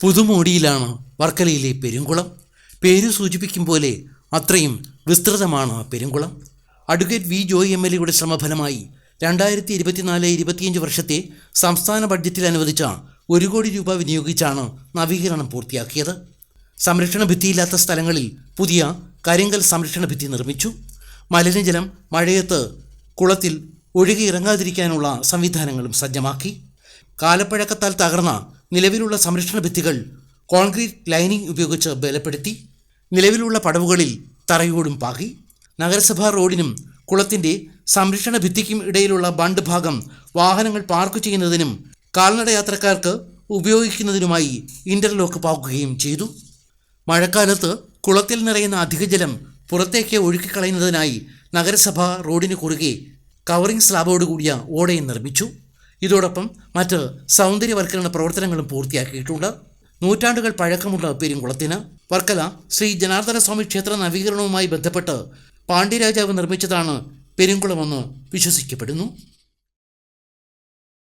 പുതുമോടിയിലാണ് വർക്കലയിലെ പെരുങ്കുളം. പേര് സൂചിപ്പിക്കും പോലെ അത്രയും വിസ്തൃതമാണ് Perumkulam. Advocate V Joy M L എയുടെ ശ്രമഫലമായി രണ്ടായിരത്തി ഇരുപത്തിനാല് ഇരുപത്തിയഞ്ച് വർഷത്തെ സംസ്ഥാന ബഡ്ജറ്റിൽ അനുവദിച്ച ഒരു കോടി രൂപ വിനിയോഗിച്ചാണ് നവീകരണം പൂർത്തിയാക്കിയത്. സംരക്ഷണ ഭിത്തിയില്ലാത്ത സ്ഥലങ്ങളിൽ പുതിയ കരിങ്കൽ സംരക്ഷണ ഭിത്തി നിർമ്മിച്ചു. മലിനജലം മഴയത്ത് കുളത്തിൽ ഒഴുകിയിറങ്ങാതിരിക്കാനുള്ള സംവിധാനങ്ങളും സജ്ജമാക്കി. കാലപ്പഴക്കത്താൽ തകർന്ന നിലവിലുള്ള സംരക്ഷണ ഭിത്തികൾ കോൺക്രീറ്റ് ലൈനിംഗ് ഉപയോഗിച്ച് ബലപ്പെടുത്തി നിലവിലുള്ള പടവുകളിൽ തറയോടും പാകി നഗരസഭാ റോഡിനും കുളത്തിന്റെ സംരക്ഷണ ഭിത്തിക്കും ഇടയിലുള്ള ബണ്ട് ഭാഗം വാഹനങ്ങൾ പാർക്ക് ചെയ്യുന്നതിനും കാൽനട യാത്രക്കാർക്ക് ഉപയോഗിക്കുന്നതിനുമായി ഇന്റർലോക്ക് പാക്കുകയും ചെയ്തു. മഴക്കാലത്ത് കുളത്തിൽ നിറയുന്ന അധികജലം പുറത്തേക്ക് ഒഴുക്കിക്കളയുന്നതിനായി നഗരസഭ റോഡിന് കുറുകെ കവറിംഗ് സ്ലാബോട് കൂടിയ ഓടയും നിർമ്മിച്ചു. ഇതോടൊപ്പം മറ്റ് സൗന്ദര്യവൽക്കരണ പ്രവർത്തനങ്ങളും പൂർത്തിയാക്കിയിട്ടുണ്ട്. നൂറ്റാണ്ടുകൾ പഴക്കമുള്ള പെരുംകുളത്തിന് വർക്കല ശ്രീ ജനാർദ്ദന സ്വാമി ക്ഷേത്ര നവീകരണവുമായി ബന്ധപ്പെട്ട് പാണ്ഡ്യരാജാവ് നിർമ്മിച്ചതാണ് പെരുംകുളമെന്ന് വിശ്വസിക്കപ്പെടുന്നു.